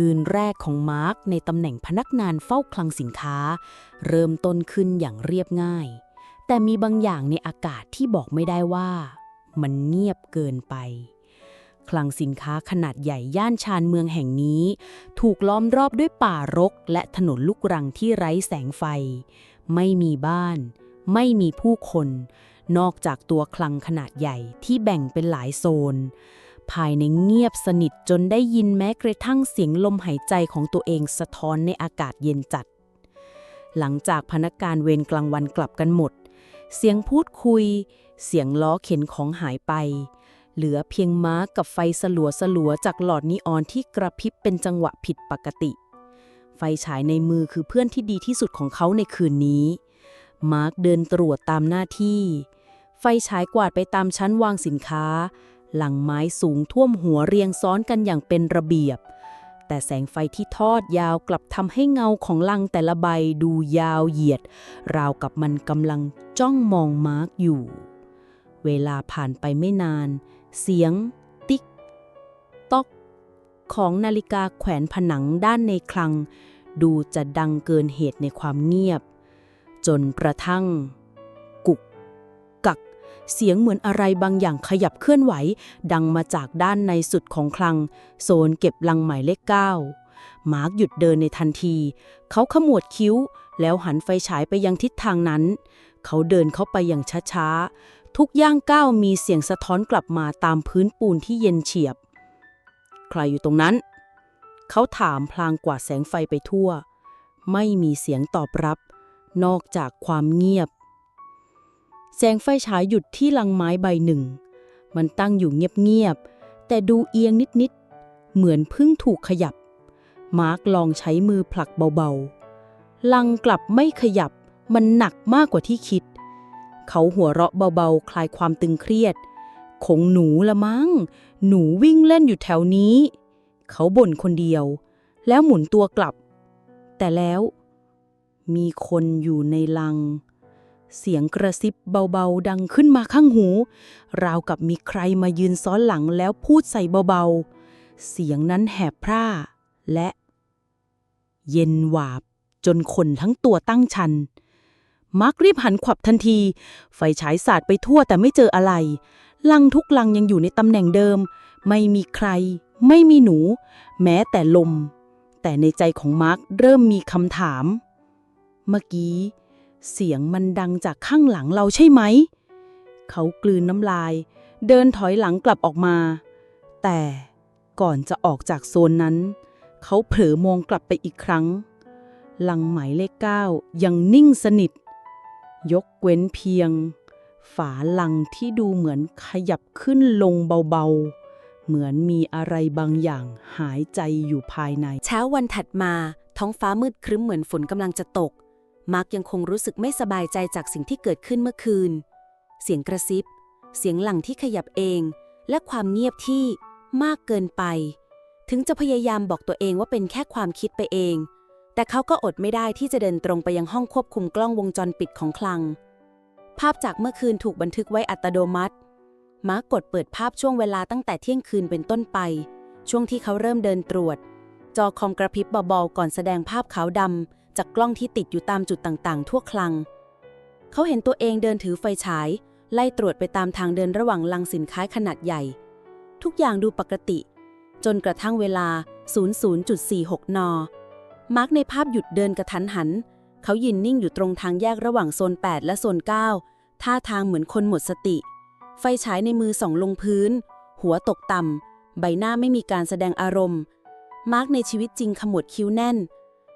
คืนแรกของมาร์กในตำแหน่งพนักงานเฝ้าคลังสินค้า เริ่มต้นขึ้นอย่างเรียบง่าย แต่มีบางอย่างในอากาศที่บอกไม่ได้ว่า มันเงียบเกินไป คลังสินค้าขนาดใหญ่ย่านชานเมืองแห่งนี้ ถูกล้อมรอบด้วยป่ารก และถนนลูกรังที่ไร้แสงไฟ ไม่มีบ้าน ไม่มีผู้คน นอกจากตัวคลังขนาดใหญ่ที่แบ่งเป็นหลายโซน ภายในเงียบสนิทจนได้ยินแม้กระทั่งเสียงลมหายใจของตัวเองสะท้อนในอากาศเย็นจัด หลังจากพนักงานเวรกลางวันกลับกันหมด เสียงพูดคุย เสียงล้อเข็นของหายไป เหลือเพียงม้ากับไฟสลัวสลัวจากหลอดนีออนที่กระพริบเป็นจังหวะผิดปกติ ไฟฉายในมือคือเพื่อนที่ดีที่สุดของเขาในคืนนี้ มาร์คเดินตรวจตามหน้าที่ ไฟฉายกวาดไปตามชั้นวางสินค้า หลังไม้สูงท่วมหัวเรียงซ้อนกันอย่างเป็นระเบียบ แต่แสงไฟที่ทอดยาวกลับทำให้เงาของลังแต่ละใบดูยาวเหยียด ราวกับมันกำลังจ้องมองมาร์กอยู่ เวลาผ่านไปไม่นาน เสียง ติ๊ก ต๊อก ของนาฬิกาแขวนผนังด้านในคลัง ดูจะดังเกินเหตุในความเงียบ จนกระทั่ง เสียงเหมือนอะไรบางอย่างขยับเคลื่อนไหว ดังมาจากด้านในสุดของคลัง โซนเก็บลังหมายเลขเก้ามาร์กหยุดเดินในทันที เขาขมวดคิ้ว แล้วหันไฟฉายไปยังทิศทางนั้น เขาเดินเข้าไปอย่างช้าๆ ทุกย่างก้าวมีเสียงสะท้อนกลับมาตามพื้นปูนที่เย็นเฉียบ ใครอยู่ตรงนั้น เขาถามพลางกวาดแสงไฟไปทั่ว ไม่มีเสียงตอบรับ นอกจากความเงียบ แสงไฟฉายหยุดที่ลังไม้ใบหนึ่ง มันตั้งอยู่เงียบๆ แต่ดูเอียงนิดๆ เหมือนเพิ่งถูกขยับ มาร์กลองใช้มือผลักเบาๆ ลังกลับไม่ขยับ มันหนักมากกว่าที่คิด เขาหัวเราะเบาๆ คลายความตึงเครียด คงหนูละมั้ง หนูวิ่งเล่นอยู่แถวนี้ เขาบ่นคนเดียว แล้วหมุนตัวกลับ แต่แล้ว มีคนอยู่ในลัง เสียงกระซิบเบาๆ ดังขึ้นมาข้างหู ราวกับมีใครมายืนซ้อนหลังแล้วพูดใส่เบาๆ เสียงนั้นแหบพร่า และ เย็นหวาบ จนคนทั้งตัวตั้งชัน มาร์กรีบหันขวับทันที ไฟฉายสาดไปทั่วแต่ไม่เจออะไร ลังทุกลังยังอยู่ในตำแหน่งเดิม ไม่มีใคร ไม่มีหนู แม้แต่ลม แต่ในใจของมาร์กเริ่มมีคำถาม เมื่อกี้ เสียงมันดังจากข้างหลังเราใช่ไหม เขากลืนน้ำลาย เดินถอยหลังกลับออกมา แต่ก่อนจะออกจากโซนนั้น เขาเผลอมองกลับไปอีกครั้ง หลังหมายเลขเก้ายังนิ่งสนิท ยกเว้นเพียง ฝาลังที่ดูเหมือนขยับขึ้นลงเบาๆ เหมือนมีอะไรบางอย่างหายใจอยู่ภายใน เช้าวันถัดมาท้องฟ้ามืดครึ้มเหมือนฝนกำลังจะตก มาร์กยังคงรู้สึกไม่สบายใจจากสิ่งที่เกิดขึ้นเมื่อคืน เสียงกระซิบ เสียงหลังที่ขยับเอง และความเงียบที่มากเกินไป ถึงจะพยายามบอกตัวเองว่าเป็นแค่ความคิดไปเอง แต่เขาก็อดไม่ได้ที่จะเดินตรงไปยังห้องควบคุมกล้องวงจรปิดของคลัง ภาพจากเมื่อคืนถูกบันทึกไว้อัตโนมัติ มาร์กกดเปิดภาพช่วงเวลาตั้งแต่เที่ยงคืนเป็นต้นไป ช่วงที่เขาเริ่มเดินตรวจ จอคอมกระพริบเบาๆก่อนแสดงภาพขาวดำ จากกล้องที่ติดอยู่ตามจุดต่างๆ ทั่วคลัง เขาเห็นตัวเองเดินถือไฟฉาย ไล่ตรวจไปตามทางเดินระหว่างลังสินค้าขนาดใหญ่ ทุกอย่างดูปกติ จนกระทั่งเวลา 00.46 น มาร์กในภาพหยุดเดินกระทันหัน เขายืนนิ่งอยู่ตรงทางแยกระหว่างโซน 8 และโซน 9 ท่าทางเหมือนคนหมดสติ ไฟฉายในมือส่องลงพื้น หัวตกต่ำใบหน้าไม่มีการแสดงอารมณ์ มาร์กในชีวิตจริงขมวดคิ้วแน่น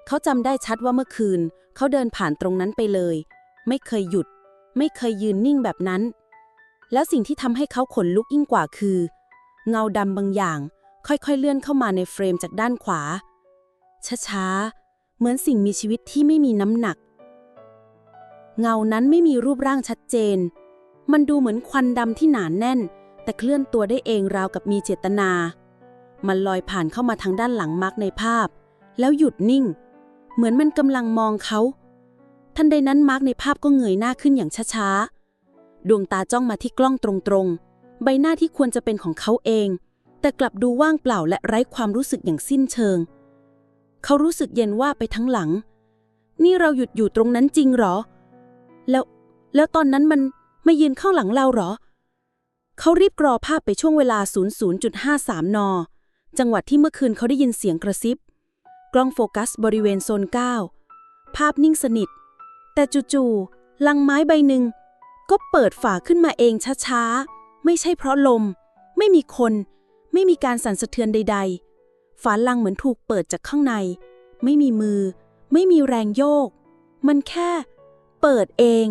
เขาจำได้ชัดว่าเมื่อคืน เขาเดินผ่านตรงนั้นไปเลย ไม่เคยหยุด ไม่เคยยืนนิ่งแบบนั้น แล้วสิ่งที่ทำให้เขาขนลุกยิ่งกว่าคือ เงาดำบางอย่าง ค่อยๆเลื่อนเข้ามาในเฟรมจากด้านขวา ช้าๆ เหมือนสิ่งมีชีวิตที่ไม่มีน้ำหนัก เงานั้นไม่มีรูปร่างชัดเจน มันดูเหมือนควันดำที่หนานแน่น แต่เคลื่อนตัวได้เองราวกับมีเจตนา มันลอยผ่านเข้ามาทางด้านหลังมาร์กในภาพ แล้วหยุดนิ่ง เหมือนมันกำลังมองเขา ทันใดนั้นมาร์กในภาพก็เงยหน้าขึ้นอย่างช้าๆ ดวงตาจ้องมาที่กล้องตรงๆ ใบหน้าที่ควรจะเป็นของเขาเอง แต่กลับดูว่างเปล่าและไร้ความรู้สึกอย่างสิ้นเชิง เขารู้สึกเย็นว่าไปทั้งหลัง นี่เราหยุดอยู่ตรงนั้นจริงเหรอ แล้ว แล้วตอนนั้นมันไมายืนข้างหลังเราเหรอ เขารีบกรอภาพไปช่วงเวลา 00.53 น จังหวัดที่เมื่อคืนเขาได้ยินเสียงกระซิบ กล้องโฟกัสบริเวณโซน 9 ภาพนิ่งสนิท แต่จู่ๆลังไม้ใบหนึ่งก็เปิดฝาขึ้นมาเองช้าๆ ไม่ใช่เพราะลม ไม่มีคน ไม่มีการสั่นสะเทือนใด ๆ ฝาลังเหมือนถูกเปิดจากข้างใน ไม่มีมือ ไม่มีแรงโยก มันแค่เปิดเอง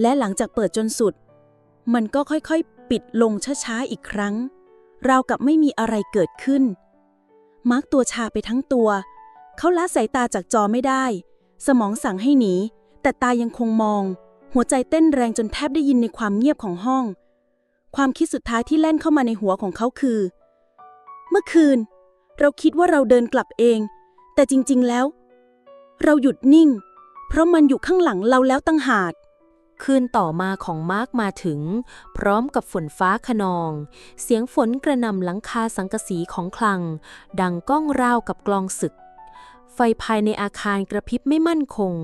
และหลังจากเปิดจนสุด มันก็ค่อยๆ ปิดลงช้าๆ อีกครั้ง ราวกับไม่มีอะไรเกิดขึ้น มาร์กตัวชาไปทั้งตัว เขาละสายตาจากจอไม่ได้ สมองสั่งให้หนี แต่ตายังคงมอง หัวใจเต้นแรงจนแทบได้ยินในความเงียบของห้อง ความคิดสุดท้ายที่แล่นเข้ามาในหัวของเขาคือ เมื่อคืน เราคิดว่าเราเดินกลับเอง แต่จริงๆแล้ว เราหยุดนิ่ง เพราะมันอยู่ข้างหลังเราแล้วตั้งหาก คืนต่อมาของมาร์กมาถึง พร้อมกับฝนฟ้าขนอง เสียงฝนกระนำหลังคาสังกะสีของคลัง ดังก้องราวกับกลองศึก ไฟภายในอาคารกระพริบไม่มั่นคง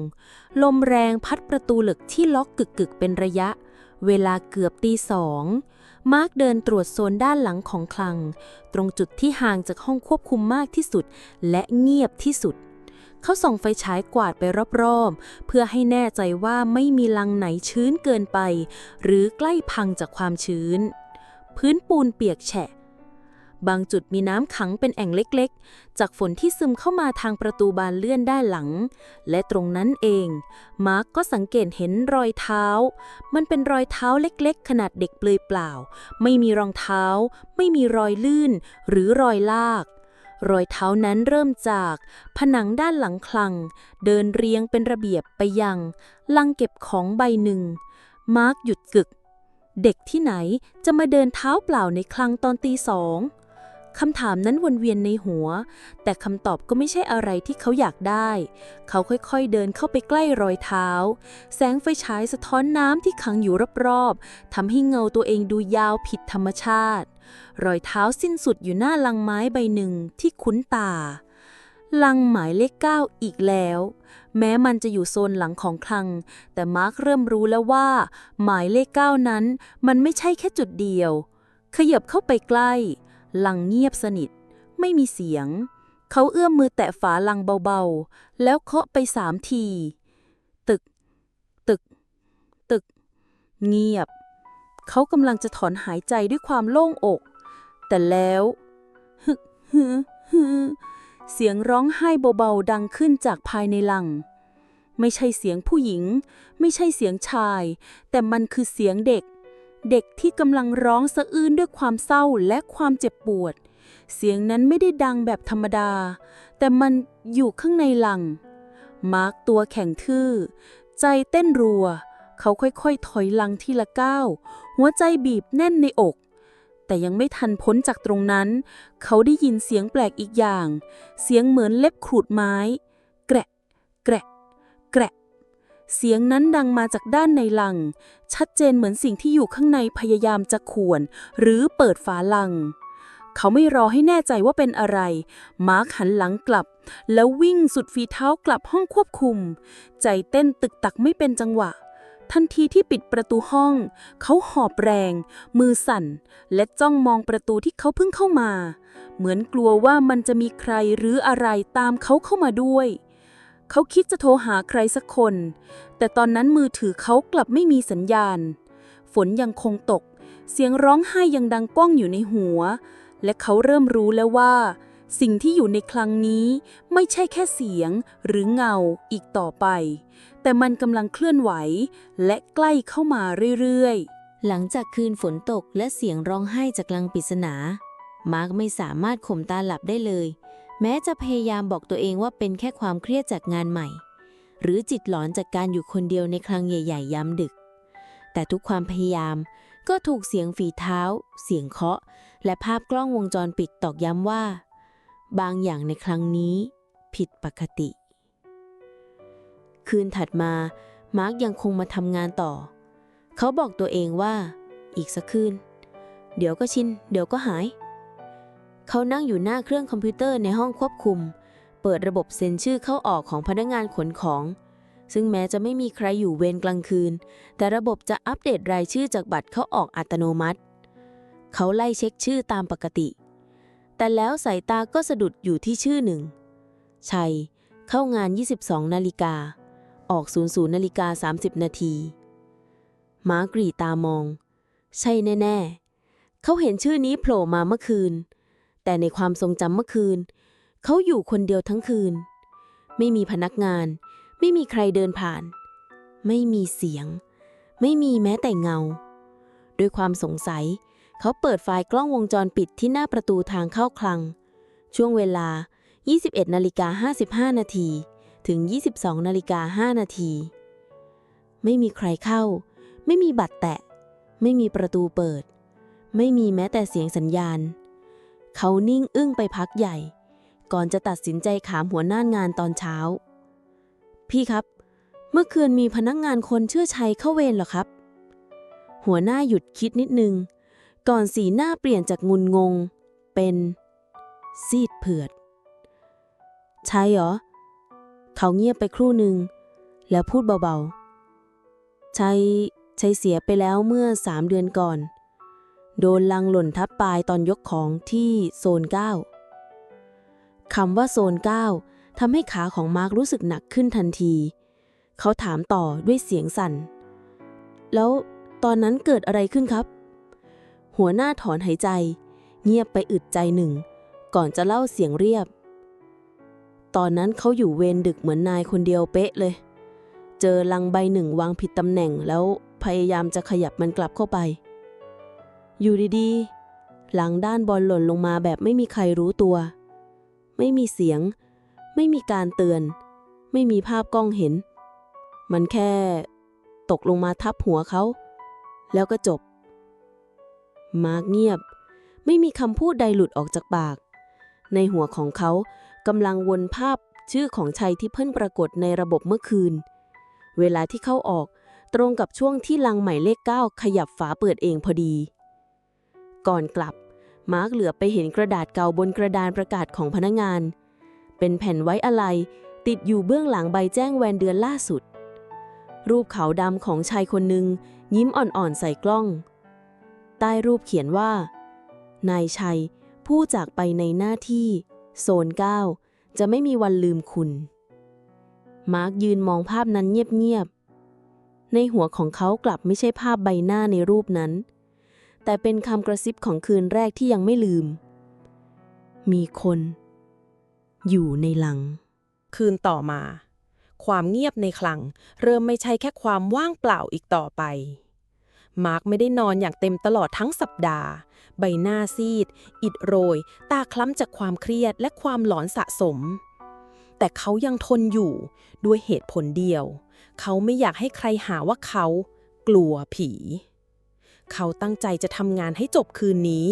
ลมแรงพัดประตูเหล็กที่ล็อกกึกๆเป็นระยะ เวลาเกือบตีสองมาร์กเดินตรวจโซนด้านหลังของคลัง ตรงจุดที่ห่างจากห้องควบคุมมากที่สุด และเงียบที่สุด เขาส่องไฟฉายกวาดไปรอบๆ เพื่อให้แน่ใจว่าไม่มีลังไหนชื้นเกินไป หรือใกล้พังจากความชื้น พื้นปูนเปียกแฉะ บางจุดมีน้ำขังเป็นแอ่งเล็กๆ จากฝนที่ซึมเข้ามาทางประตูบานเลื่อนด้านหลัง และตรงนั้นเอง มาร์กก็สังเกตเห็นรอยเท้า มันเป็นรอยเท้าเล็กๆ ขนาดเด็กเปลือยเปล่า ไม่มีรองเท้า ไม่มีรอยลื่น หรือรอยลาก รอยเท้านั้นเริ่มจาก ผนังด้านหลังคลัง เดินเรียงเป็นระเบียบไปยังลังเก็บของใบหนึ่ง มาร์กหยุดกึก เด็กที่ไหนจะมาเดินเท้าเปล่าในคลังตอนตีสองคำถามนั้นวนเวียนในหัว แต่คำตอบก็ไม่ใช่อะไรที่เขาอยากได้ เขาค่อยๆเดินเข้าไปใกล้รอยเท้า แสงไฟฉายสะท้อนน้ำที่ขังอยู่รอบๆทำให้เงาตัวเองดูยาวผิดธรรมชาติ รอยเท้าสิ้นสุดอยู่หน้าลังไม้ใบหนึ่งที่คุ้นตา ลังหมายเลขเก้าอีกแล้ว แม้มันจะอยู่โซนหลังของคลัง แต่มาร์คเริ่มรู้แล้วว่า หมายเลขเก้านั้นมันไม่ใช่แค่จุดเดียว ขยับเข้าไปใกล้ ลังเงียบสนิท ไม่มีเสียง เขาเอื้อมมือแตะฝาลังเบาๆ แล้วเคาะไปสามที ตึก ตึก ตึก เงียบ เขากำลังจะถอนหายใจด้วยความโล่งอก แต่แล้วฮึฮึฮึเสียงร้องไห้เบาๆดังขึ้นจากภายในลัง ไม่ใช่เสียงผู้หญิง ไม่ใช่เสียงชาย แต่มันคือเสียงเด็ก เด็กที่กำลังร้องสะอื้นด้วยความเศร้าและความเจ็บปวด เสียงนั้นไม่ได้ดังแบบธรรมดา แต่มันอยู่ข้างในลัง มาร์กตัวแข็งทื่อ ใจเต้นรัว เขาค่อยๆ ถอยหลังทีละก้าว หัวใจบีบแน่นในอก แต่ยังไม่ทันพ้นจากตรงนั้น เขาได้ยินเสียงแปลกอีกอย่าง เสียงเหมือนเล็บขูดไม้ แกระแกระแกระเสียงนั้นดังมาจากด้านในลัง ชัดเจนเหมือนสิ่งที่อยู่ข้างในพยายามจะข่วน หรือเปิดฝาลัง เขาไม่รอให้แน่ใจว่าเป็นอะไร มาร์คหันหลังกลับ แล้ววิ่งสุดฝีเท้ากลับห้องควบคุม ใจเต้นตึกตักไม่เป็นจังหวะ ทันทีที่ปิดประตูห้อง เขาหอบแรง มือสั่น และจ้องมองประตูที่เขาเพิ่งเข้ามา เหมือนกลัวว่ามันจะมีใครหรืออะไรตามเขาเข้ามาด้วย เขาคิดจะโทรหาใครสักคน แต่ตอนนั้นมือถือเขากลับไม่มีสัญญาณ ฝนยังคงตก เสียงร้องไห้ยังดังก้องอยู่ในหัว และเขาเริ่มรู้แล้วว่า สิ่งที่อยู่ในคลังนี้ไม่ใช่แค่เสียงหรือเงาอีกต่อไป แต่มันกำลังเคลื่อนไหว และใกล้เข้ามาเรื่อยๆ หลังจากคืนฝนตกและเสียงร้องไห้จากลังปริศนา มาร์กไม่สามารถข่มตาหลับได้เลย แม้จะพยายามบอกตัวเองว่าเป็นแค่ความเครียดจากงานใหม่ หรือจิตหลอนจากการอยู่คนเดียวในคลังใหญ่ ๆย้ำดึก แต่ทุกความพยายามก็ถูกเสียงฝีเท้า เสียงเคาะ และภาพกล้องวงจรปิดตอกย้ำว่า บางอย่างในครั้งนี้ ผิดปกติ คืนถัดมา มาร์กยังคงมาทำงานต่อ เขาบอกตัวเองว่า อีกสักคืน เดี๋ยวก็ชิน เดี๋ยวก็หาย เขานั่งอยู่หน้าเครื่องคอมพิวเตอร์ในห้องควบคุม เปิดระบบเซ็นชื่อเข้าออกของพนักงานขนของ ซึ่งแม้จะไม่มีใครอยู่เวรกลางคืน แต่ระบบจะอัปเดตรายชื่อจากบัตรเข้าออกอัตโนมัติ เขาไล่เช็คชื่อตามปกติ แต่แล้วสายตาก็สะดุดอยู่ที่ชื่อหนึ่ง ชัยเข้างาน 22 นาฬิกา ออก 00นาฬิกา30 นาทีม้ากรีตามอง ใช่แน่ ๆ เขาเห็นชื่อนี้โผล่มาเมื่อคืน แต่ในความทรงจำเมื่อคืน เขาอยู่คนเดียวทั้งคืน ไม่มีพนักงาน ไม่มีใครเดินผ่าน ไม่มีเสียง ไม่มีแม้แต่เงา ด้วยความสงสัย เขาเปิดไฟล์กล้องวงจรปิดที่หน้าประตูทางเข้าคลัง ช่วงเวลา 21นาฬิกา55นาที ถึง 22นาฬิกา5นาที ไม่มีใครเข้า ไม่มีบัตรแตะ ไม่มีประตูเปิด ไม่มีแม้แต่เสียงสัญญาณ เขานิ่งอึ้งไปพักใหญ่ ก่อนจะตัดสินใจถามหัวหน้างานตอนเช้า พี่ครับ เมื่อคืนมีพนักงานคนเชื่อชัยเข้าเวรเหรอครับ หัวหน้าหยุดคิดนิดนึง ก่อนสีหน้าเปลี่ยนจากงุนงง เป็น ซีดเผือด ใช่เหรอ เขาเงียบไปครู่หนึ่ง แล้วพูดเบาๆ ชัยชัยเสียไปแล้วเมื่อสามเดือนก่อน โดนลังหล่นทับปลายตอนยกของที่โซนเก้าคำว่าโซนเก้าทำให้ขาของมาร์ครู้สึกหนักขึ้นทันที เขาถามต่อด้วยเสียงสั่น แล้วตอนนั้นเกิดอะไรขึ้นครับ หัวหน้าถอนหายใจ เงียบไปอึดใจหนึ่ง ก่อนจะเล่าเสียงเรียบ ตอนนั้นเขาอยู่เวรดึกเหมือนนายคนเดียวเป๊ะเลย เจอลังใบหนึ่งวางผิดตำแหน่งแล้วพยายามจะขยับมันกลับเข้าไป อยู่ดีๆ หลังด้านบอลหล่นลงมาแบบไม่มีใครรู้ตัว ไม่มีเสียง ไม่มีการเตือน ไม่มีภาพกล้องเห็น มันแค่ตกลงมาทับหัวเขา แล้วก็จบ มาร์กเงียบ ไม่มีคำพูดใดหลุดออกจากปาก ในหัวของเขา กำลังวนภาพชื่อของชัยที่เพิ่งปรากฏในระบบเมื่อคืน เวลาที่เข้าออกตรงกับช่วงที่ลังหมายเลขเก้าขยับฝาเปิดเองพอดี ก่อนกลับ มาร์กเหลือไปเห็นกระดาษเก่าบนกระดานประกาศของพนักงาน เป็นแผ่นไว้อะไร ติดอยู่เบื้องหลังใบแจ้งแวนเดือนล่าสุด รูปขาวดำของชายคนหนึ่งยิ้มอ่อนๆใส่กล้อง ใต้รูปเขียนว่า นายชัยผู้จากไปในหน้าที่ โซนเก้าจะไม่มีวันลืมคุณ มาร์กยืนมองภาพนั้นเงียบๆ ในหัวของเขากลับไม่ใช่ภาพใบหน้าในรูปนั้น แต่เป็นคำกระซิบของคืนแรกที่ยังไม่ลืม มีคน อยู่ในหลัง คืนต่อมา ความเงียบในคลัง เริ่มไม่ใช่แค่ความว่างเปล่าอีกต่อไปมาร์กไม่ได้นอนอย่างเต็มตลอดทั้งสัปดาห์ ใบหน้าซีด อิดโรย ตาคล้ำจากความเครียดและความหลอนสะสม แต่เขายังทนอยู่ด้วยเหตุผลเดียว เขาไม่อยากให้ใครหาว่าเขา กลัวผี เขาตั้งใจจะทำงานให้จบคืนนี้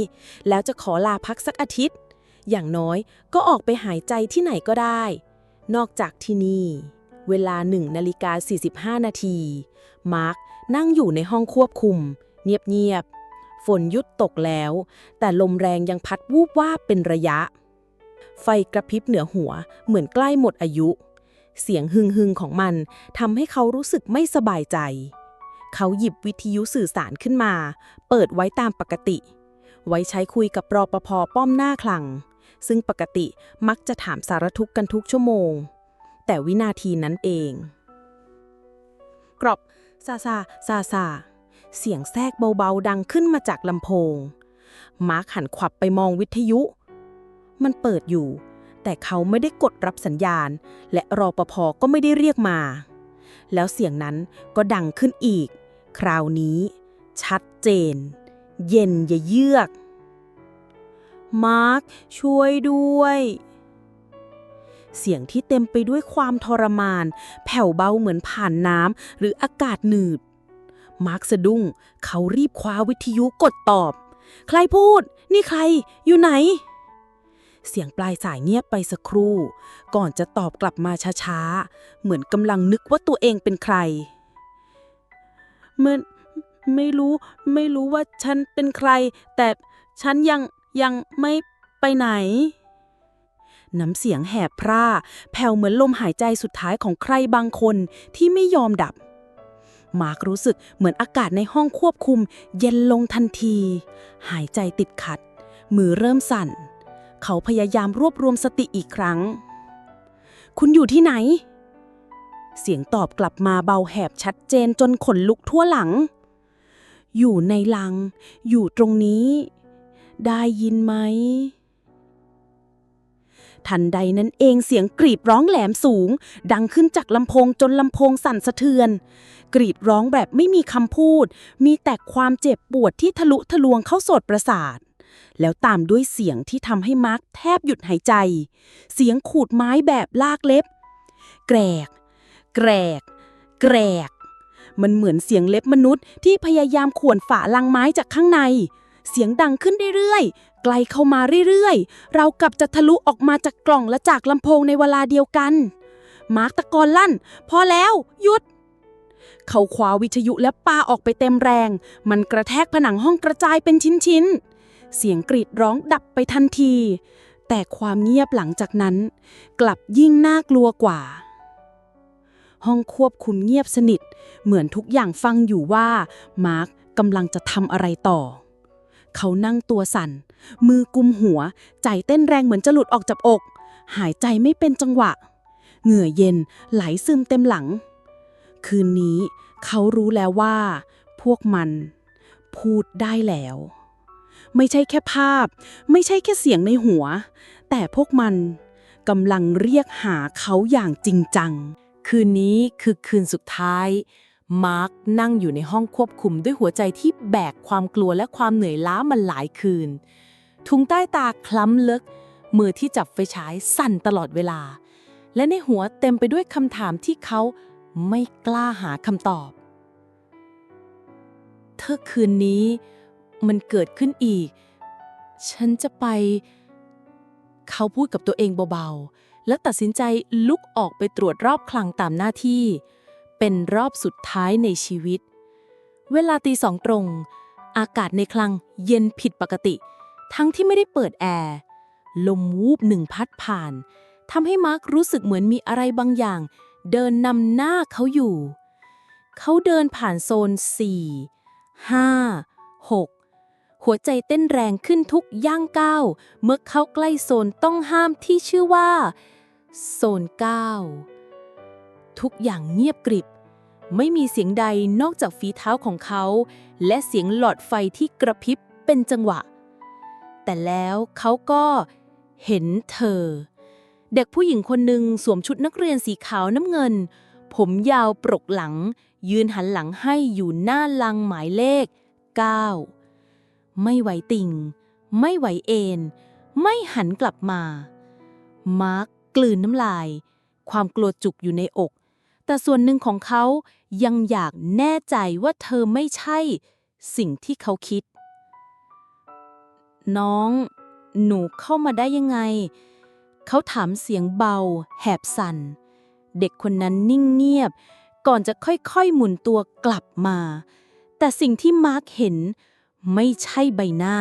แล้วจะขอลาพักสักอาทิตย์ อย่างน้อยก็ออกไปหายใจที่ไหนก็ได้ นอกจากที่นี่เวลา1นาฬิกา45 นาที มาร์คนั่งอยู่ในห้องควบคุม เงียบๆ ฝนหยุดตกแล้ว แต่ลมแรงยังพัดวูบว่าเป็นระยะ ไฟกระพริบเหนือหัวเหมือนใกล้หมดอายุ เสียงหึงหึงของมันทำให้เขารู้สึกไม่สบายใจ เขาหยิบวิทยุสื่อสารขึ้นมา เปิดไว้ตามปกติ ไว้ใช้คุยกับรอปภป้อมหน้าคลัง ซึ่งปกติมักจะถามสารทุกกันทุกชั่วโมง แต่วินาทีนั้นเอง กรอบซาซาซาซา เสียงแทรกเบาๆ ดังขึ้นมาจากลำโพง มาร์คหันขวับไปมองวิทยุ มันเปิดอยู่ แต่เขาไม่ได้กดรับสัญญาณ และรอปภก็ไม่ได้เรียกมา แล้วเสียงนั้นก็ดังขึ้นอีก คราวนี้ ชัดเจน เย็นยเยือก มาร์คช่วยด้วยเสียงที่เต็มไปด้วยความทรมาน แผ่วเบาเหมือนผ่านน้ำหรืออากาศหนืด มาร์คสะดุ้ง เขารีบคว้าวิทยุกดตอบ ใครพูด นี่ใคร อยู่ไหน เสียงปลายสายเงียบไปสักครู่ ก่อนจะตอบกลับมาช้าๆ เหมือนกำลังนึกว่าตัวเองเป็นใครมันไม่รู้ไม่รู้ว่าฉันเป็นใคร แต่ฉันยังยังไม่ไปไหน น้ำเสียงแหบพร่า แผ่วเหมือนลมหายใจสุดท้ายของใครบางคนที่ไม่ยอมดับ มาร์ครู้สึกเหมือนอากาศในห้องควบคุม เย็นลงทันที หายใจติดขัด มือเริ่มสั่น เขาพยายามรวบรวมสติอีกครั้ง คุณอยู่ที่ไหน เสียงตอบกลับมาเบาแหบชัดเจนจนขนลุกทั่วหลัง อยู่ในลัง อยู่ตรงนี้ ได้ยินไหม ทันใดนั้นเองเสียงกรีดร้องแหลมสูง ดังขึ้นจากลำโพงจนลำโพงสั่นสะเทือน กรีดร้องแบบไม่มีคำพูด มีแต่ความเจ็บปวดที่ทะลุทะลวงเข้าโสดประสาท แล้วตามด้วยเสียงที่ทำให้มาร์คแทบหยุดหายใจ เสียงขูดไม้แบบลากเล็บ แกรก แกรก แกรก มันเหมือนเสียงเล็บมนุษย์ที่พยายามข่วนฝาลังไม้จากข้างใน เสียงดังขึ้นเรื่อยๆ ไกลเข้ามาเรื่อยๆ เรากับจะทะลุออกมาจากกล่องและจากลำโพงในเวลาเดียวกัน มาร์กตะโกนลั่น พอแล้วหยุด เขาคว้าวิทยุและปาออกไปเต็มแรง มันกระแทกผนังห้องกระจายเป็นชิ้นๆ เสียงกรีดร้องดับไปทันที แต่ความเงียบหลังจากนั้น กลับยิ่งน่ากลัวกว่าห้องควบคุมเงียบสนิท เหมือนทุกอย่างฟังอยู่ว่า มาร์กกำลังจะทำอะไรต่อ เขานั่งตัวสั่น มือกุมหัว ใจเต้นแรงเหมือนจะหลุดออกจากอก หายใจไม่เป็นจังหวะ เหงื่อเย็นไหลซึมเต็มหลัง คืนนี้เขารู้แล้วว่า พวกมัน พูดได้แล้ว ไม่ใช่แค่ภาพ ไม่ใช่แค่เสียงในหัว แต่พวกมันกำลังเรียกหาเขาอย่างจริงจัง คืนนี้คือคืนสุดท้าย มาร์คนั่งอยู่ในห้องควบคุมด้วยหัวใจที่แบกความกลัวและความเหนื่อยล้ามันหลายคืน ทุงใต้ตาคล้ำลึก มือที่จับไฟฉายสั่นตลอดเวลา และในหัวเต็มไปด้วยคำถามที่เขาไม่กล้าหาคำตอบ เธอคืนนี้มันเกิดขึ้นอีก ฉันจะไป เขาพูดกับตัวเองเบาๆ แล้วตัดสินใจลุกออกไปตรวจรอบคลังตามหน้าที่ เป็นรอบสุดท้ายในชีวิต เวลาตีสองตรง อากาศในคลังเย็นผิดปกติ ทั้งที่ไม่ได้เปิดแอร์ ลมวูบหนึ่งพัดผ่านทำให้มาร์ครู้สึกเหมือนมีอะไรบางอย่าง เดินนำหน้าเขาอยู่ เขาเดินผ่านโซน 4 5 6 หัวใจเต้นแรงขึ้นทุกย่างก้าวเมื่อเข้าใกล้โซนต้องห้ามที่ชื่อว่า โซน 9 ทุกอย่างเงียบกริบ ไม่มีเสียงใดนอกจากฝีเท้าของเขา และเสียงหลอดไฟที่กระพริบเป็นจังหวะ แต่แล้วเขาก็เห็นเธอ เด็กผู้หญิงคนหนึ่งสวมชุดนักเรียนสีขาวน้ำเงิน ผมยาวปรกหลัง ยืนหันหลังให้อยู่หน้าลังหมายเลข 9 ไม่ไหวติ่ง ไม่ไหวเอนไม่หันกลับมา มาร์กกลืนน้ำลาย ความกลัวจุกอยู่ในอก แต่ส่วนหนึ่งของเขา ยังอยากแน่ใจว่าเธอไม่ใช่ สิ่งที่เขาคิด น้อง หนูเข้ามาได้ยังไง เขาถามเสียงเบา แหบสั่น เด็กคนนั้นนิ่งเงียบ ก่อนจะค่อยๆหมุนตัวกลับมา แต่สิ่งที่มาร์กเห็น ไม่ใช่ใบหน้า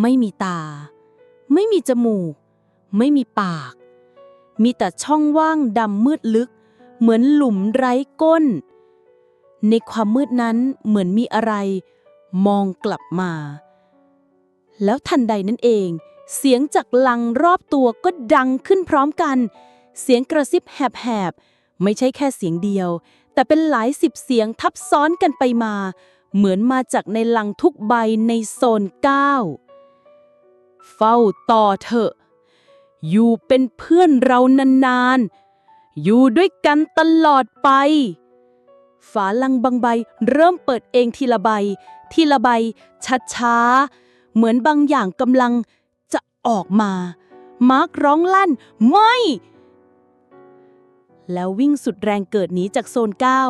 ไม่มีตา ไม่มีจมูก ไม่มีปาก มีแต่ช่องว่างดำมืดลึก เหมือนหลุมไร้ก้น ในความมืดนั้นเหมือนมีอะไร มองกลับมา แล้วทันใดนั้นเอง เสียงจากลังรอบตัวก็ดังขึ้นพร้อมกัน เสียงกระซิบแหบๆ ไม่ใช่แค่เสียงเดียว แต่เป็นหลายสิบเสียงทับซ้อนกันไปมา เหมือนมาจากในลังทุกใบในโซนเก้าเฝ้าต่อเถอะ อยู่เป็นเพื่อนเรานานๆ อยู่ด้วยกันตลอดไป ฝาลังบางใบเริ่มเปิดเองทีละใบ ทีละใบช้าๆ เหมือนบางอย่างกำลังจะออกมา มาร์กร้องลั่น ไม่ แล้ววิ่งสุดแรงเกิดหนีจากโซนเก้า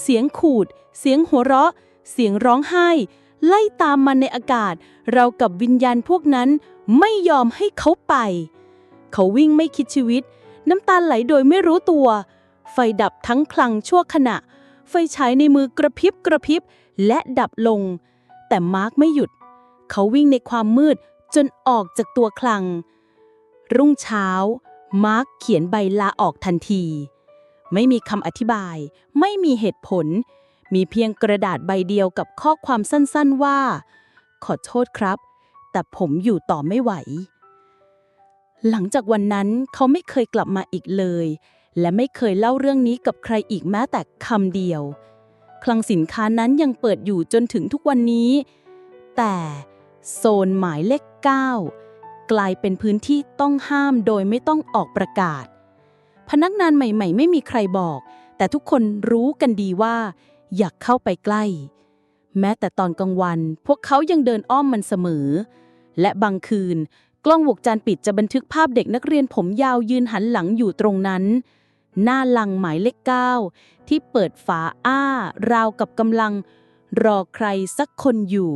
เสียงขูด เสียงหัวเราะ เสียงร้องไห้ ไล่ตามมาในอากาศ เรากับวิญญาณพวกนั้นไม่ยอมให้เขาไป เขาวิ่งไม่คิดชีวิต น้ำตาไหลโดยไม่รู้ตัว ไฟดับทั้งคลังชั่วขณะ ไฟฉายในมือกระพริบกระพริบและดับลง แต่มาร์กไม่หยุด เขาวิ่งในความมืดจนออกจากตัวคลัง รุ่งเช้า มาร์คเขียนใบลาออกทันที ไม่มีคำอธิบาย ไม่มีเหตุผล มีเพียงกระดาษใบเดียวกับข้อความสั้นๆว่า ขอโทษครับ แต่ผมอยู่ต่อไม่ไหว หลังจากวันนั้นเขาไม่เคยกลับมาอีกเลย และไม่เคยเล่าเรื่องนี้กับใครอีกแม้แต่คำเดียว คลังสินค้านั้นยังเปิดอยู่จนถึงทุกวันนี้ แต่โซนหมายเลข 9 กลายเป็นพื้นที่ต้องห้ามโดยไม่ต้องออกประกาศ พนักงานใหม่ ๆ ไม่มีใครบอก แต่ทุกคนรู้กันดีว่า อยากเข้าไปใกล้ แม้แต่ตอนกลางวัน พวกเขายังเดินอ้อมมันเสมอ และบางคืน กล้องวงจรปิดจะบันทึกภาพเด็กนักเรียนผมยาวยืนหันหลังอยู่ตรงนั้น หน้าลังหมายเลขเก้าที่เปิดฝาอ้า ราวกับกำลัง รอใครสักคนอยู่